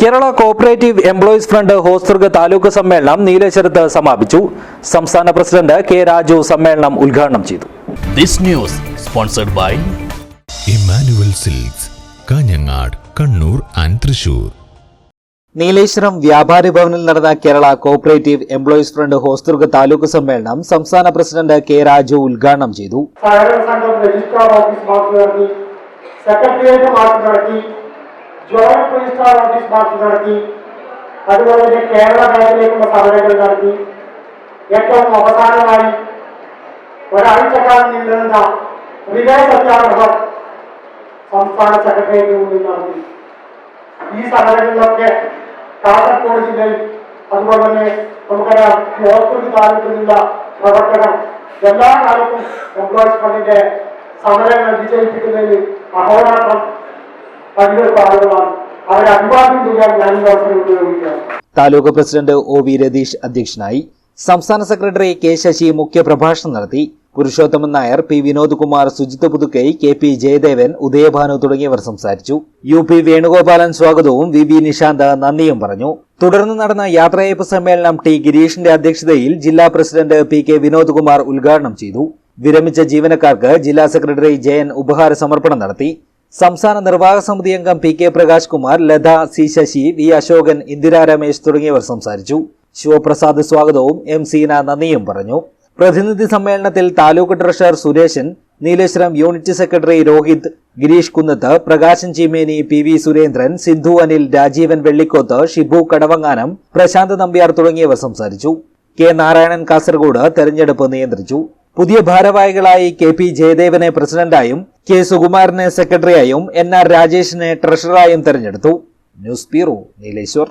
Kerala cooperative employees front Hosdurg taluk സമ്മേളനം നീലേശ്വരത്ത് സമാപിച്ചു. സംസ്ഥാന പ്രസിഡന്റ് കെ രാജു സമ്മേളനം ഉദ്ഘാടനം ചെയ്തു. This news sponsored by Emmanuel Silks Kanhangad Kannur and Thrissur. Nileshwaram വ്യാപാരി ഭവനിൽ നടന്ന Kerala cooperative employees front Hosdurg taluk സമ്മേളനം സംസ്ഥാന പ്രസിഡന്റ് കെ രാജു ഉദ്ഘാടനം ചെയ്തു. സഹകരണ സംഘം രജിസ്ട്രാർ ഓഫീസ് മാർച്ച് നടത്തി. സെക്രട്ടേറിയറ്റ് മാർച്ച് നടത്തി. ജോയിന്റ് രജിസ്ട്രാർ ഓഫീസ് മാർച്ച് നടത്തി. അതുപോലെ തന്നെ കേരള ബാങ്കിലേക്കുള്ള സമരങ്ങൾ നടത്തി. ഏറ്റവും അവസാനമായി ഒരാഴ്ചക്കാലം നീണ്ടുനിന്ന റിലേ സത്യാഗ്രഹം സംസ്ഥാന സെക്രട്ടേറിയറ്റിന് മുന്നിൽ നടത്തി. ഈ സമരങ്ങളിലൊക്കെ കാസർഗോഡ് ജില്ലയിൽ അതുപോലെ തന്നെ നമുക്കറിയാം കോർപ്പറേറ്റ് താലൂക്കിലുള്ള പ്രവർത്തനം എല്ലാ കാലത്തും എംപ്ലോയീസ് ഫണ്ടിന്റെ സമരങ്ങൾ വിജയിപ്പിക്കുന്നതിൽ അഹോരാത്രം taluk president O V Ratheesh അധ്യക്ഷനായി സംസ്ഥാന സെക്രട്ടറി കെ ശശി മുഖ്യപ്രഭാഷണം നടത്തി Purushothaman Nair P Vinod Kumar Sujith Puthukkai K P Jayadevan Udayabhanu തുടങ്ങിയവർ സംസാരിച്ചു. യു പി വേണുഗോപാലൻ സ്വാഗതവും വി വി നിശാന്ത് നന്ദിയും പറഞ്ഞു. തുടർന്ന് നടന്ന യാത്രയയപ്പ് സമ്മേളനം ടി ഗിരീഷിന്റെ അധ്യക്ഷതയിൽ ജില്ലാ president P K Vinod Kumar ഉദ്ഘാടനം ചെയ്തു. വിരമിച്ച ജീവനക്കാർക്ക് ജില്ലാ സെക്രട്ടറി ജയൻ ഉപഹാര സമർപ്പണം നടത്തി. സംസ്ഥാന നിർവാഹക സമിതി അംഗം P K Prakash Kumar Latha C Sasi V Ashokan Indira Ramesh തുടങ്ങിയവർ സംസാരിച്ചു. ശിവപ്രസാദ് സ്വാഗതവും എം സീന നന്ദിയും പറഞ്ഞു. പ്രതിനിധി സമ്മേളനത്തിൽ taluk treasurer Suresan Nileshwaram unit secretary Rohit Girish Kunnath Prakashan Cheemeni P V Surendran Sindhu Anil Rajeevan Vellikoth Shibu Kadavanganam Prashanth Nambiar തുടങ്ങിയവർ സംസാരിച്ചു. K Narayanan Kasaragod തെരഞ്ഞെടുപ്പ് നിയന്ത്രിച്ചു. പുതിയ ഭാരവാഹികളായി കെ പി ജയദേവനെ പ്രസിഡന്റായും കെ സുകുമാരനെ സെക്രട്ടറിയായും എൻ ആർ രാജേഷിനെ ട്രഷററായും തെരഞ്ഞെടുത്തു. News bureau Nileshwar.